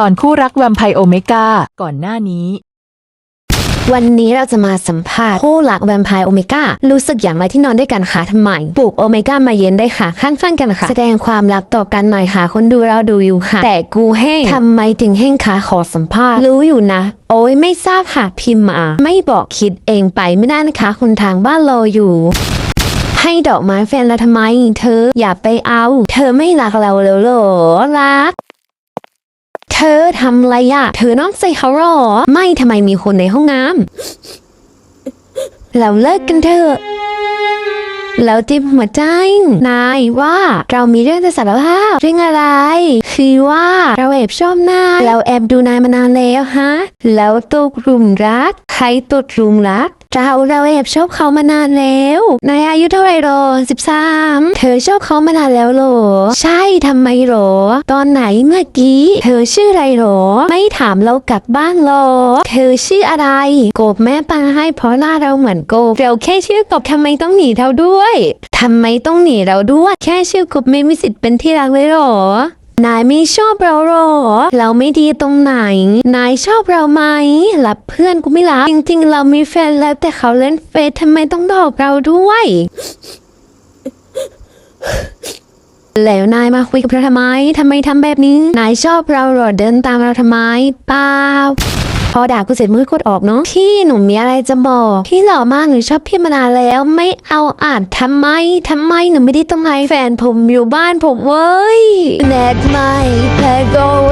ตอนคู่รักแวมไพร์โอเมก้าก่อนหน้านี้ วันนี้เราจะมาสัมภาษณ์ผู้หลักแวมไพร์โอเมก้ารู้สึกอย่างไรที่นอนด้วยกันคะทำไมปลุกโอเมก้ามาเย็นได้ค่ะ ข้างๆกันค่ะ แสดงความรักต่อกันหน่อยค่ะ คนดูเราดูอยู่ค่ะ แต่กูแห้งทำไมถึงแห้งคะขอสัมภาษณ์รู้อยู่นะ โอ้ยไม่ทราบค่ะพิมพ์มา ไม่บอกคิดเองไปไม่ได้นะคะคนทางบ้านรออยู่ให้ดอกไม้แฟนเราทำไม เธออย่าไปเอา เธอไม่รักเราแล้วหรอรัก เธอทำไรอะเธอนอกใจเขาหรอ ไม่ทำไมมีคนในห้องน้ำเราเลิกกันเถอะแล้วจิ้มหัวใจ นายว่าเรามีเรื่องจะสารภาพเรื่องอะไร คือว่าเราแอบชอบนาย เราแอบดูนายมานานแล้วฮะ แล้วตกหลุมรัก รตกหลุมรักเราเราแอบชอบเขามานานแล้วนายอายุเท่าไหร่หรอสิบสามเธอชอบเขามานานแล้วหรอ ใช่ทำไมหรอ ตอนไหนเมื่อกี้ เธอชื่ออะไรหรอ ไม่ถามเรากลับบ้านหรอ เธอชื่ออะไร โกบแม่ปาให้เพราะหน้าเราเหมือนโกบเราแค่ชื่อกบทำไมต้องหนีเราด้วยทำไมต้องหนีเราด้วย แค่ชื่อกบไม่มีสิทธิ์เป็นที่รักเลยหรอ นายไม่ชอบเราหรอ เราไม่ดีตรงไหน นายชอบเราไหมรับเพื่อนกูไม่รับจริงๆ เรามีแฟนแล้วแต่เขาเล่นเฟซทำไมต้องดอกเราด้วย แล้วนายมาคุยกับเราทำไมทำไมทำแบบนี้ นายชอบเราหรอเดินตามเราทำไมเปล่า พอด่ากูเสร็จมือกดออกเนาะพี่หนูมีอะไรจะบอกพี่หล่อมากหนูชอบพี่มานานแล้ว ไม่เอาอ่านทำไมทำไมหนูไม่ได้ตรงไหนแฟนผมอยู่บ้านผมเว้ยแนกไม่แต่ก็รักไม่ได้